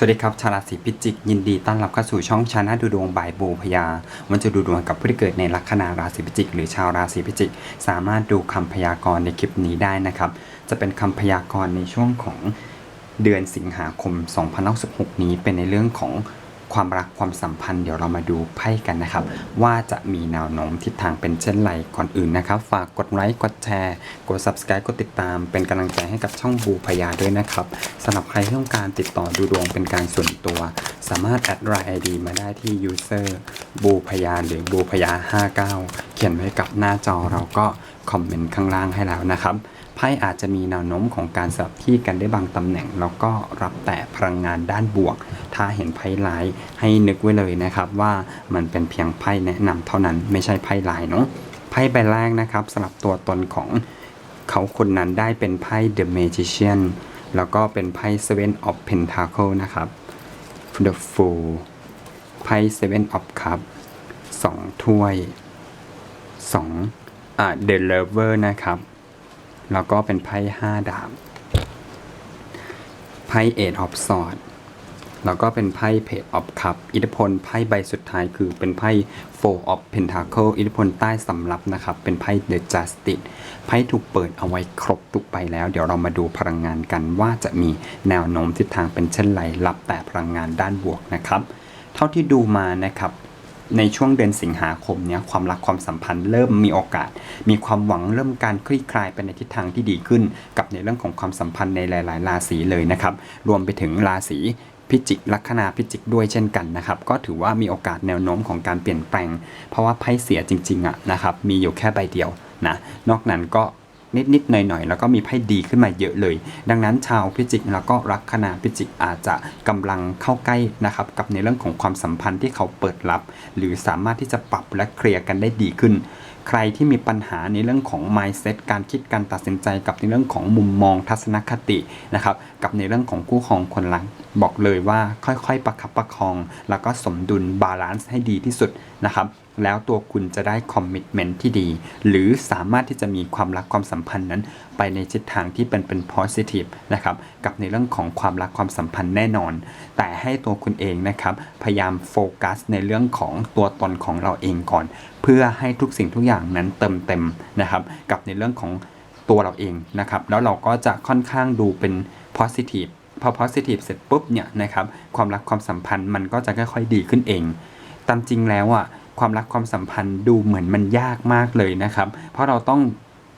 สวัสดีครับ ชาวราศีพิจิก ยินดีต้อนรับเข้าสู่ช่องชานะดูดวงบายบูพยา วันจะดูดวงกับผู้ที่เกิดในลัคนาราศีพิจิก หรือชาวราศีพิจิก สามารถดูคำพยากรณ์ในคลิปนี้ได้นะครับ จะเป็นคำพยากรณ์ในช่วงของเดือนสิงหาคม 2016นี้เป็นในเรื่องของ ความรักความสัมพันธ์เดี๋ยวเรามาดูไพ่กันนะครับ ว่าจะมีแนวโน้มทิศทางเป็นเช่นไรก่อนอื่นนะครับ ฝากกดไลค์กดแชร์กด subscribe กดติดตาม เป็นกำลังใจให้กับช่องบูพยาด้วยนะครับสำหรับใครที่ต้องการติดต่อดูดวงเป็นการส่วนตัว สามารถแอดไลน์ ID มาได้ที่ user บูพยาหรือบูพยา59 เขียนไว้กับหน้าจอเราก็คอมเมนต์ข้างล่างให้แล้วนะครับ ไพ่อาจจะมีแนวโน้มของการสลับที่กันได้บางตำแหน่ง แล้วก็รับแต่พลังงานด้านบวก ถ้าเห็นไพ่ร้ายให้นึกไว้เลยนะครับว่ามันเป็นเพียงไพ่แนะนำเท่านั้นไม่ใช่ไพ่ลายเนาะไพ่ใบแรกนะครับสำหรับตัวตนของเขาคนนั้นได้เป็นไพ่ The Magician แล้วก็เป็นไพ่ Seven of Pentacle นะครับ The Fool ไพ่ Seven of Cup สองถ้วยสองอ่า The Lover นะครับ แล้วก็เป็นไพ่ห้าดาบ ไพ่เอ of Swords แล้วก็เป็นไพ่เพจ of Cup อิทธิพลไพ่ใบสุดท้ายคือเป็นไพ่ Four of Pentacle อิทธิพลใต้สำรับนะครับ เป็นไพ่ The Justice ไพ่ถูกเปิดเอาไว้ครบทุกใบแล้ว เดี๋ยวเรามาดูพลังงานกันว่าจะมีแนวโน้มทิศทางเป็นเช่นไรรับแต่พลังงานด้านบวกนะครับ เท่าที่ดูมานะครับ ในช่วงเดือนสิงหาคมเนี้ยความรักความสัมพันธ์เริ่มมีโอกาส มีความหวังเริ่มการคลี่คลายไปในทิศทางที่ดีขึ้น กับในเรื่องของความสัมพันธ์ในหลาย ๆ ราศีเลยนะครับ รวมไปถึงราศีพิจิกลัคนาพิจิกด้วยเช่นกันนะครับ ก็ถือว่ามีโอกาสแนวโน้มของการเปลี่ยนแปลง เพราะว่าไพ่เสียจริงๆอะนะครับมีอยู่แค่ใบเดียวนะนอกนั้นก็ นิดๆหน่อยๆ แล้วก็มีไพ่ดีขึ้นมาเยอะเลย ดังนั้นชาวพิจิกแล้วก็ลัคนาพิจิกอาจจะกำลังเข้าใกล้นะครับกับในเรื่องของความสัมพันธ์ที่เขาเปิดรับ หรือสามารถที่จะปรับและเคลียร์กันได้ดีขึ้น ใครที่มีปัญหาในเรื่องของ mindset การคิดการตัดสินใจกับในเรื่องของมุมมองทัศนคตินะครับกับในเรื่องของคู่ครองคนรัก บอกเลยว่าค่อยๆ ประคับประคอง แล้วก็สมดุลบาลานซ์ให้ดีที่สุดนะครับแล้วตัวคุณจะได้คอมมิ t เมนต์ที่ดี หรือสามารถที่จะมีความรักความสัมพันธ์นั้น ไปในทิศทางที่เป็นเป็น positive นะครับกับในเรื่องของความรักความสัมพันธ์แน่นอน แต่ให้ตัวคุณเองนะครับพยายามโฟกัสในเรื่องของตัวตนของเราเองก่อน เพื่อให้ทุกสิ่งทุกอย่างนั้นเติมเต็มนะครับกับในเรื่องของตัวเราเองนะครับแล้วเราก็จะค่อนข้างดูเป็น positive พ พอ positive เสร็จปุ๊บเนี่ยนะครับความรักความสัมพันธ์มันก็จะค่อยๆดีขึ้นเอง ตามจริงแล้วอะความรักความสัมพันธ์ดูเหมือนมันยากมากเลยนะครับ เพราะเราต้อง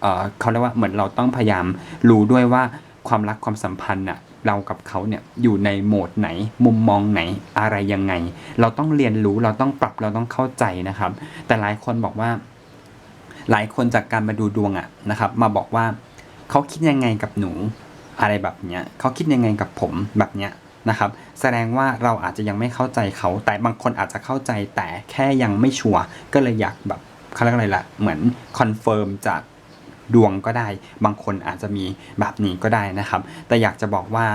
เออเขาเรียกว่าเหมือนเราต้องพยายามรู้ด้วยว่าความรักความสัมพันธ์อะเรากับเขาเนี่ยอยู่ในโหมดไหน มุมมองไหนอะไรยังไง เราต้องเรียนรู้เราต้องปรับเราต้องเข้าใจนะครับ แต่หลายคนบอกว่า หลายคนจากการมาดูดวงอะนะครับ มาบอกว่าเขาคิดยังไงกับหนู อะไรแบบเนี้ยเขาคิดยังไงกับผมแบบเนี้ยนะครับ แสดงว่าเราอาจจะยังไม่เข้าใจเขา แต่บางคนอาจจะเข้าใจแต่แค่ยังไม่ชัวร์ก็เลยอยากแบบเขาเรียกอะไรล่ะเหมือนคอนเฟิร์มจากดวงก็ได้ บางคนอาจจะมีแบบนี้ก็ได้นะครับ แต่อยากจะบอกว่า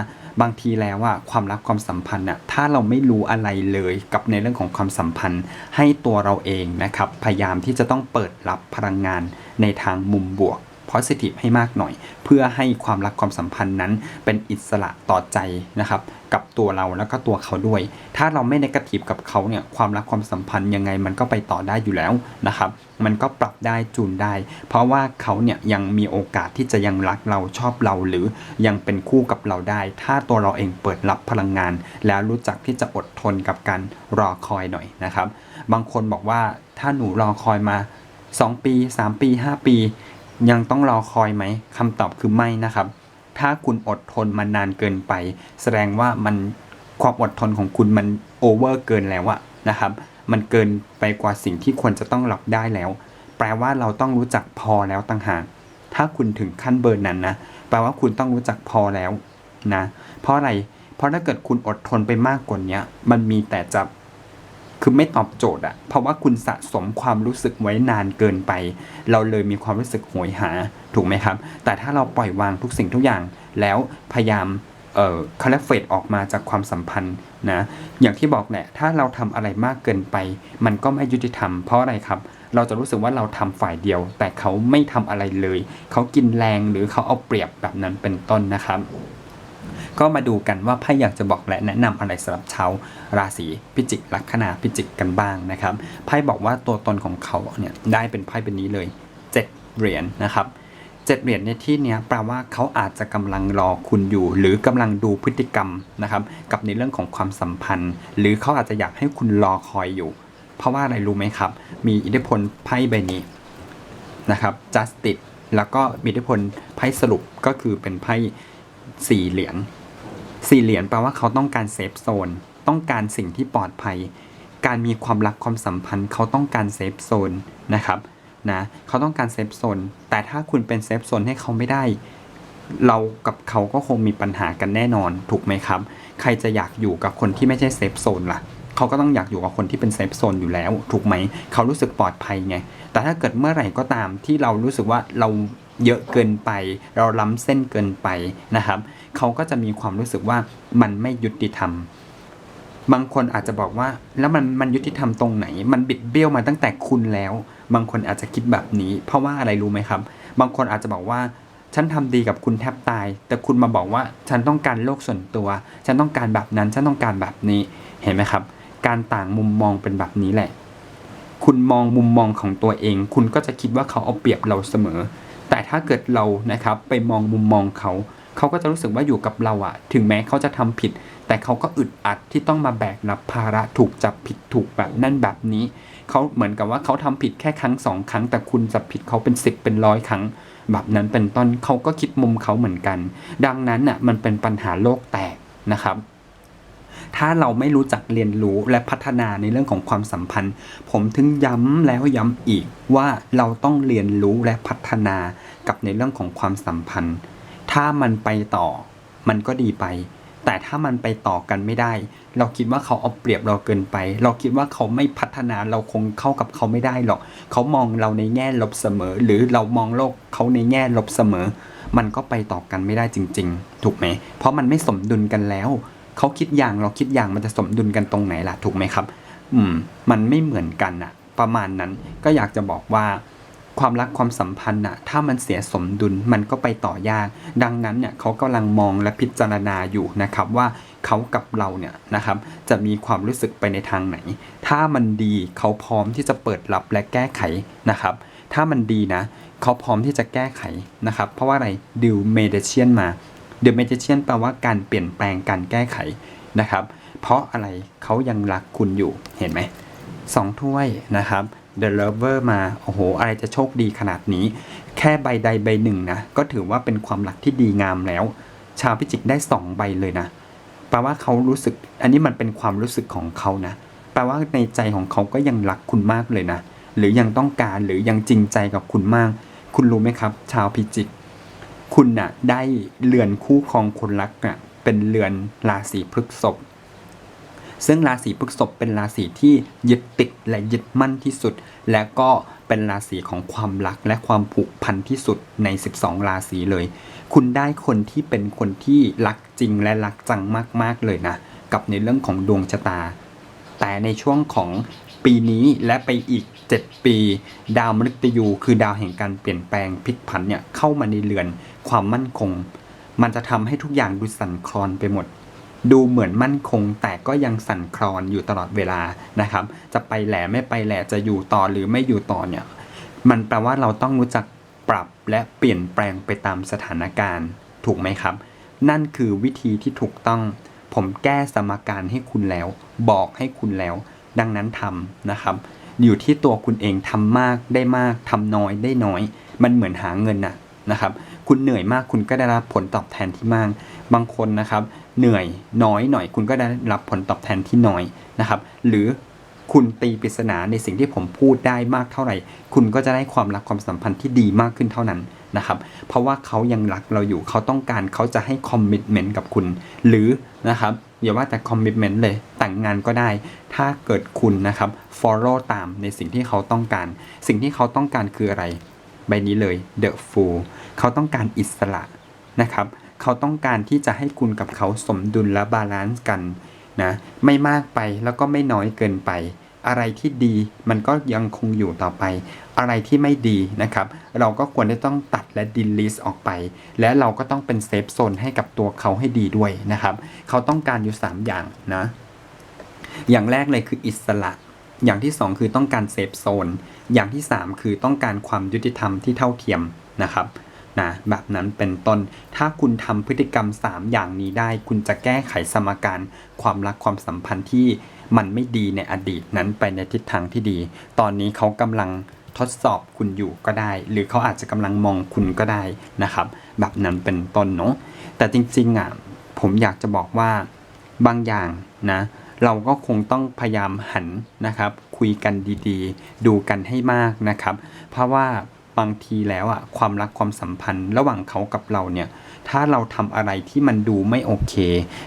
บางทีแล้วว่าความรักความสัมพันธ์น่ะถ้าเราไม่รู้อะไรเลยกับในเรื่องของความสัมพันธ์ ให้ตัวเราเองนะครับ พยายามที่จะต้องเปิดรับพลังงานในทางมุมบวก positive ให้มากหน่อย เพื่อให้ความรักความสัมพันธ์นั้น เป็นอิสระต่อใจนะครับ กับตัวเราแล้วก็ตัวเขาด้วย ถ้าเราไม่ในกระถิบกับเขาเนี่ยความรักความสัมพันธ์ยังไงมันก็ไปต่อได้อยู่แล้วนะครับ มันก็ปรับได้จูนได้ เพราะว่าเขาเนี่ยยังมีโอกาสที่จะยังรักเราชอบเราหรือยังเป็นคู่กับเราได้ ถ้าตัวเราเองเปิดรับพลังงาน แล้วรู้จักที่จะอดทนกับการรอคอยหน่อยนะครับ บางคนบอกว่าถ้าหนูรอคอยมา 2 ปี 3 ปี 5 ปี ยังต้องรอคอยไหมคำตอบคือไม่นะครับ ถ้าคุณอดทนมานานเกินไป แสดงว่ามันความอดทนของคุณมันโอเวอร์เกินแล้วอะนะครับ มันเกินไปกว่าสิ่งที่ควรจะต้องรับได้แล้ว แปลว่าเราต้องรู้จักพอแล้วต่างหากถ้าคุณถึงขั้นเบอร์นั้นนะแปลว่าคุณต้องรู้จักพอแล้วนะ เพราะอะไร เพราะถ้าเกิดคุณอดทนไปมากกว่านี้มันมีแต่จะ คือไม่ตอบโจทย์อะเพราะว่าคุณสะสมความรู้สึกไว้นานเกินไป เราเลยมีความรู้สึกโหยหาถูกไหมครับ แต่ถ้าเราปล่อยวางทุกสิ่งทุกอย่างแล้วพยายามเอ่อคาแรเฟดออกมาจากความสัมพันธ์นะอย่างที่บอกแหละถ้าเราทำอะไรมากเกินไป มันก็ไม่ยุติธรรมเพราะอะไรครับ เราจะรู้สึกว่าเราทำฝ่ายเดียว แต่เขาไม่ทำอะไรเลย เขากินแรงหรือเขาเอาเปรียบแบบนั้นเป็นต้นนะครับ ก็มาดูกันว่าไพ่อยากจะบอกและแนะนำอะไรสำหรับชาวราศีพิจิกลัคนาพิจิกกันบ้างนะครับไพ่บอกว่าตัวตนของเขาเนี่ยได้เป็นไพ่เป็นนี้เลยเจ็ดเหรียญนะครับเจ็ดเหรียญในที่นี้แปลว่าเขาอาจจะกำลังรอคุณอยู่ หรือกำลังดูพฤติกรรมนะครับกับในเรื่องของความสัมพันธ์ หรือเขาอาจจะอยากให้คุณรอคอยอยู่ เพราะว่าอะไรรู้ไหมครับ มีอิทธิพลไพ่ใบนี้นะครับ justice แล้วก็มีอิทธิพลไพ่สรุปก็คือเป็นไพ่สี่เหรียญ สี่เหรียญแปลว่าเขาต้องการเซฟโซน ต้องการสิ่งที่ปลอดภัย การมีความรักความสัมพันธ์เขาต้องการเซฟโซนนะครับนะเขาต้องการเซฟโซน แต่ถ้าคุณเป็นเซฟโซนให้เขาไม่ได้ เรากับเขาก็คงมีปัญหากันแน่นอนถูกไหมครับ ใครจะอยากอยู่กับคนที่ไม่ใช่เซฟโซนล่ะเขาก็ต้องอยากอยู่กับคนที่เป็นเซฟโซนอยู่แล้ว ถูกไหม เขารู้สึกปลอดภัยไง แต่ถ้าเกิดเมื่อไหร่ก็ตามที่เรารู้สึกว่าเรา เยอะเกินไป เราล้ำเส้นเกินไปนะครับ เขาก็จะมีความรู้สึกว่ามันไม่ยุติธรรม บางคนอาจจะบอกว่า แล้วมันมันยุติธรรมตรงไหน มันบิดเบี้ยวมาตั้งแต่คุณแล้ว บางคนอาจจะคิดแบบนี้ เพราะว่าอะไรรู้ไหมครับ บางคนอาจจะบอกว่าฉันทำดีกับคุณแทบตาย แต่คุณมาบอกว่าฉันต้องการโลกส่วนตัว ฉันต้องการแบบนั้น ฉันต้องการแบบนี้ เห็นไหมครับ การต่างมุมมองเป็นแบบนี้แหละ คุณมองมุมมองของตัวเอง คุณก็จะคิดว่าเขาเอาเปรียบเราเสมอ แต่ถ้าเกิดเรานะครับไปมองมุมมองเขา เขาก็จะรู้สึกว่าอยู่กับเราอะถึงแม้เขาจะทำผิด แต่เขาก็อึดอัดที่ต้องมาแบกรับภาระถูกจับผิดถูกแบบนั่นแบบนี้ เขาเหมือนกับว่าเขาทำผิดแค่ครั้งสองครั้ง แต่คุณจับผิดเขาเป็นสิบเป็นร้อยครั้ง แบบนั้นเป็นต้นเขาก็คิดมุมเขาเหมือนกัน ดังนั้นน่ะมันเป็นปัญหาโลกแตกนะครับ ถ้าเราไม่รู้จักเรียนรู้และพัฒนาในเรื่องของความสัมพันธ์ ผมถึงย้ำแล้วย้ำอีกว่าเราต้องเรียนรู้และพัฒนากับในเรื่องของความสัมพันธ์ ถ้ามันไปต่อ มันก็ดีไป แต่ถ้ามันไปต่อกันไม่ได้ เราคิดว่าเขาเอาเปรียบเราเกินไป เราคิดว่าเขาไม่พัฒนาเราคงเข้ากับเขาไม่ได้หรอก เขามองเราในแง่ลบเสมอ หรือเรามองโลกเขาในแง่ลบเสมอ มันก็ไปต่อกันไม่ได้จริง ๆ ถูกไหมเพราะมันไม่สมดุลกันแล้ว เขาคิดอย่างเราคิดอย่างมันจะสมดุลกันตรงไหนล่ะถูกไหมครับ อืม มันไม่เหมือนกันอะประมาณนั้นก็อยากจะบอกว่าความรักความสัมพันธ์น่ะถ้ามันเสียสมดุลมันก็ไปต่อยาก ดังนั้นเนี่ยเขากำลังมองและพิจารณาอยู่นะครับว่าเขากับเราเนี่ยนะครับจะมีความรู้สึกไปในทางไหน ถ้ามันดีเขาพร้อมที่จะเปิดรับและแก้ไขนะครับ ถ้ามันดีนะ เขาพร้อมที่จะแก้ไขนะครับ เพราะว่าอะไรดิวเมดิเชียนมา ดิวเมดิเชียนแปลว่าการเปลี่ยนแปลงการแก้ไขนะครับ เพราะอะไรเขายังรักคุณอยู่เห็นไหมสองถ้วยนะครับ The Lover มา โอ้โห อะไรจะโชคดีขนาดนี้ แค่ใบใดใบหนึ่งนะ ก็ถือว่าเป็นความรักที่ดีงามแล้ว ชาวพิจิกได้สองใบเลยนะ แปลว่าเขารู้สึก อันนี้มันเป็นความรู้สึกของเขานะ แปลว่าในใจของเขาก็ยังรักคุณมากเลยนะ หรือยังต้องการ หรือยังจริงใจกับคุณมาก คุณรู้ไหมครับ ชาวพิจิก คุณน่ะได้เรือนคู่ครองคนรักน่ะเป็นเรือนราศีพฤษภซึ่งราศีพฤษภเป็นราศีที่ยึดติดและยึดมั่นที่สุด และก็เป็นราศีของความรักและความผูกพันที่สุดใน 12 ราศีเลย คุณได้คนที่เป็นคนที่รักจริงและรักจังมากๆเลยนะ กับในเรื่องของดวงชะตา แต่ในช่วงของ ปีนี้และไปอีก 7 ปี ดาวมฤตยู คือดาวแห่งการเปลี่ยนแปลงพลิกผันเนี่ยเข้ามาในเรือนความมั่นคง มันจะทำให้ทุกอย่างดูสั่นคลอนไปหมด ดูเหมือนมั่นคง แต่ก็ยังสั่นคลอนอยู่ตลอดเวลานะครับ จะไปแหล่ไม่ไปแหล่จะอยู่ต่อหรือไม่อยู่ต่อเนี่ยมันแปลว่าเราต้องรู้จักปรับและเปลี่ยนแปลงไปตามสถานการณ์ถูกไหมครับ นั่นคือวิธีที่ถูกต้อง ผมแก้สมการให้คุณแล้ว บอกให้คุณแล้ว ดังนั้นทำนะครับ อยู่ที่ตัวคุณเองทำมากได้มากทำน้อยได้น้อย มันเหมือนหาเงินนะนะครับ คุณเหนื่อยมากคุณก็ได้รับผลตอบแทนที่มาก บางคนนะครับ เหนื่อยน้อยหน่อย คุณก็ได้รับผลตอบแทนที่น้อยนะครับ หรือคุณตีปริศนาในสิ่งที่ผมพูดได้มากเท่าไหร่ คุณก็จะได้ความรักความสัมพันธ์ที่ดีมากขึ้นเท่านั้นนะครับ เพราะว่าเขายังรักเราอยู่เขาต้องการเขาจะให้คอมมิชเมนต์กับคุณ หรือนะครับ อย่าว่าแต่คอมมิชเมนต์เลยแต่งงานก็ได้ ถ้าเกิดคุณนะครับ follow ตามในสิ่งที่เขาต้องการ สิ่งที่เขาต้องการคืออะไร ใบนี้เลย The Fool เขาต้องการอิสระนะครับเขาต้องการที่จะให้คุณกับเขาสมดุลและบาลานซ์กันนะไม่มากไปแล้วก็ไม่น้อยเกินไป อะไรที่ดีมันก็ยังคงอยู่ต่อไป อะไรที่ไม่ดีนะครับ เราก็ควรจะต้องตัดและ delete ออกไป และเราก็ต้องเป็นเซฟโซนให้กับตัวเขาให้ดีด้วยนะครับ เขาต้องการอยู่ 3 อย่างนะ อย่างแรกเลยคืออิสระ อย่างที่ 2 คือต้องการเซฟโซน อย่างที่ 3 คือต้องการความยุติธรรมที่เท่าเทียมนะครับนะแบบนั้นเป็นต้น ถ้าคุณทำพฤติกรรม 3 อย่างนี้ได้ คุณจะแก้ไขสมการความรักความสัมพันธ์ที่ มันไม่ดีในอดีตนั้นไปในทิศทางที่ดี ตอนนี้เขากำลังทดสอบคุณอยู่ก็ได้ หรือเขาอาจจะกำลังมองคุณก็ได้นะครับ แบบนั้นเป็นต้นเนาะแต่จริงๆอะผมอยากจะบอกว่าบางอย่างนะเราก็คงต้องพยายามหันนะครับ คุยกันดีๆ ดูกันให้มากนะครับ เพราะว่าบางทีแล้วอะความรักความสัมพันธ์ ระหว่างเขากับเราเนี่ย ถ้าเราทำอะไรที่มันดูไม่โอเค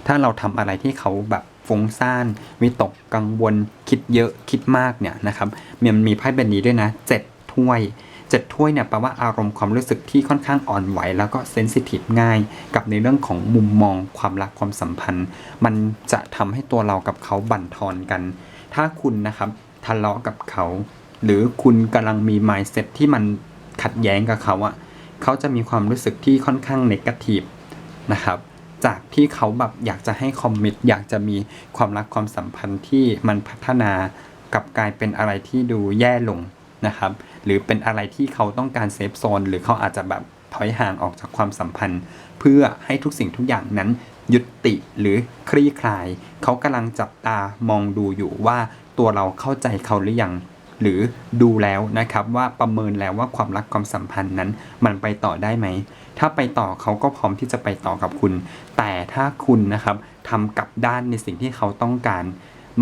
ถ้าเราทำอะไรที่เขาแบบ ฟุ้งซ่านวิตกกังวล คิดเยอะคิดมากเนี่ยนะครับมันมีไพ่ใบบนี้ด้วยนะเจ็ดถ้วยเจ็ดถ้วยเนี่ยแปลว่าอารมณ์ความรู้สึกที่ค่อนข้างอ่อนไหว แล้วก็เซนซิทีฟง่าย กับในเรื่องของมุมมองความรักความสัมพันธ์ มันจะทำให้ตัวเรากับเขาบั่นทอนกัน ถ้าคุณนะครับทะเลาะกับเขา หรือคุณกำลังมี mindset ที่มันขัดแย้งกับเขาอะเขาจะมีความรู้สึกที่ค่อนข้างเนกาทีฟนะครับ จากที่เขาแบบอยากจะให้คอมมิตอยากจะมีความรักความสัมพันธ์ที่มันพัฒนากับกลายเป็นอะไรที่ดูแย่ลงนะครับ หรือเป็นอะไรที่เขาต้องการเซฟโซนหรือเขาอาจจะแบบถอยห่างออกจากความสัมพันธ์ เพื่อให้ทุกสิ่งทุกอย่างนั้นยุติหรือคลี่คลาย เขากำลังจับตามองดูอยู่ว่าตัวเราเข้าใจเขาหรือยังหรือดูแล้วนะครับว่าประเมินแล้วว่าความรักความสัมพันธ์นั้นมันไปต่อได้ไหม ถ้าไปต่อเขาก็พร้อมที่จะไปต่อกับคุณ แต่ถ้าคุณนะครับทำกับด้านในสิ่งที่เขาต้องการ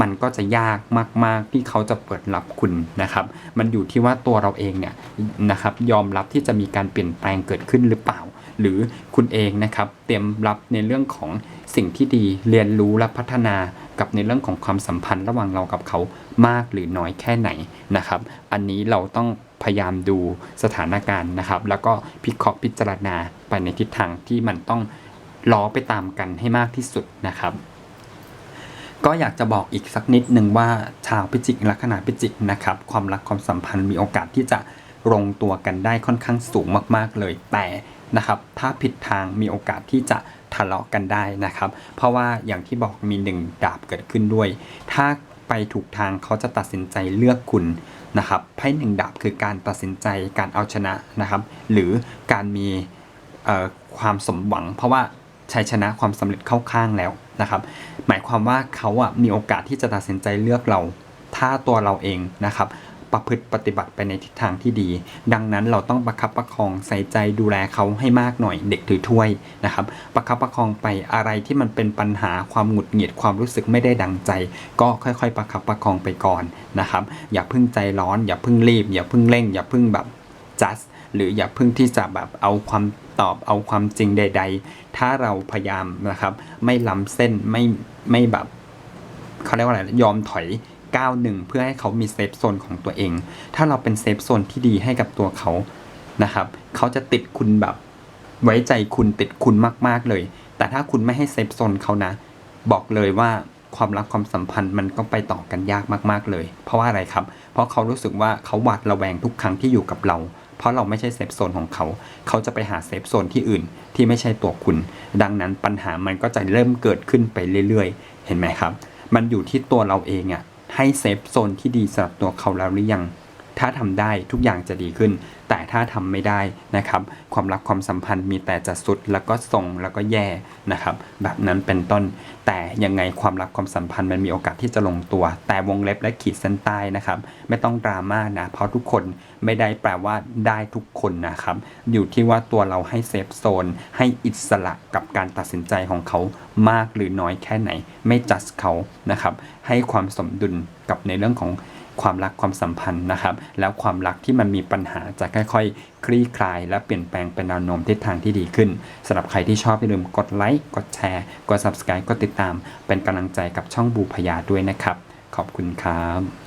มันก็จะยากมาก ๆ ที่เขาจะเปิดรับคุณนะครับ มันอยู่ที่ว่าตัวเราเองเนี่ยนะครับยอมรับที่จะมีการเปลี่ยนแปลงเกิดขึ้นหรือเปล่า หรือคุณเองนะครับเตรียมรับในเรื่องของสิ่งที่ดีเรียนรู้และพัฒนากับในเรื่องของความสัมพันธ์ระหว่างเรากับเขามากหรือน้อยแค่ไหนนะครับ อันนี้เราต้อง พยายามดูสถานการณ์นะครับ แล้วก็พิเคราะห์พิจารณาไปในทิศทางที่มันต้องล้อไปตามกันให้มากที่สุดนะครับ ก็อยากจะบอกอีกสักนิดหนึ่งว่าชาวพิจิกลัคนาพิจิกนะครับ ความรักความสัมพันธ์มีโอกาสที่จะลงตัวกันได้ค่อนข้างสูงมากๆเลยแต่นะครับถ้าผิดทางมีโอกาสที่จะทะเลาะกันได้นะครับ เพราะว่าอย่างที่บอกมีหนึ่งดาบเกิดขึ้นด้วย ถ้า ไปถูกทางเขาจะตัดสินใจเลือกคุณนะครับไพ่หนึ่งดาบคือการตัดสินใจการเอาชนะนะครับ หรือการมีความสมหวัง เพราะว่าชัยชนะความสำเร็จเข้าข้างแล้วนะครับ หมายความว่าเขาอะมีโอกาสที่จะตัดสินใจเลือกเรา ถ้าตัวเราเองนะครับ ประพฤติปฏิบัติไปในทิศทางที่ดี ดังนั้นเราต้องประคับประคองใส่ใจดูแลเขาให้มากหน่อยเด็กถือถ้วยนะครับประคับประคองไปอะไรที่มันเป็นปัญหาความหงุดหงิดความรู้สึกไม่ได้ดังใจ ก็ค่อยๆ ประคับประคองไปก่อนนะครับอย่าเพิ่งใจร้อน อย่าเพิ่งรีบ อย่าเพิ่งเร่ง อย่าเพิ่งแบบ just หรืออย่าเพิ่งที่จะแบบเอาความตอบเอาความจริงใด ๆ ถ้าเราพยายามนะครับ ไม่ล้ำเส้นไม่ไม่แบบเขาเรียกว่าอะไรยอมถอย ก้าวหนึ่งเพื่อให้เขามีเซฟโซนของตัวเอง ถ้าเราเป็นเซฟโซนที่ดีให้กับตัวเขานะครับเขาจะติดคุณแบบไว้ใจคุณติดคุณมาก ๆเลย แต่ถ้าคุณไม่ให้เซฟโซนเขานะ บอกเลยว่าความรักความสัมพันธ์มันก็ไปต่อกันยากมาก ๆเลย เพราะว่าอะไรครับ เพราะเขารู้สึกว่าเขาหวาดระแวงทุกครั้งที่อยู่กับเรา เพราะเราไม่ใช่เซฟโซนของเขา เขาจะไปหาเซฟโซนที่อื่นที่ไม่ใช่ตัวคุณ ดังนั้นปัญหามันก็จะเริ่มเกิดขึ้นไปเรื่อยๆ เห็นไหมครับ มันอยู่ที่ตัวเราเองอะ่ะ ให้เซฟโซนที่ดีสำหรับตัวเขาแล้วหรือยัง ถ้าทำได้ทุกอย่างจะดีขึ้น แต่ถ้าทำไม่ได้นะครับ ความรักความสัมพันธ์มีแต่จะสุดแล้วก็ส่งแล้วก็แย่นะครับ แบบนั้นเป็นต้น แต่ยังไงความรักความสัมพันธ์มันมีโอกาสที่จะลงตัว แต่วงเล็บและขีดเส้นใต้นะครับ ไม่ต้องดราม่านะเพราะทุกคนไม่ได้แปลว่าได้ทุกคนนะครับ อยู่ที่ว่าตัวเราให้เซฟโซนให้อิสระกับการตัดสินใจของเขามากหรือน้อยแค่ไหน ไม่จัดเขานะครับ ให้ความสมดุลกับในเรื่องของ ความรักความสัมพันธ์นะครับ แล้วความรักที่มันมีปัญหาจะค่อยๆ คลี่คลาย และเปลี่ยนแปลงเป็นแนวโน้มทิศทางที่ดีขึ้นสำหรับใครที่ชอบอย่าลืมกดไลค์กดแชร์ กด subscribe กดติดตาม เป็นกำลังใจกับช่องบูพยาด้วยนะครับ ขอบคุณครับ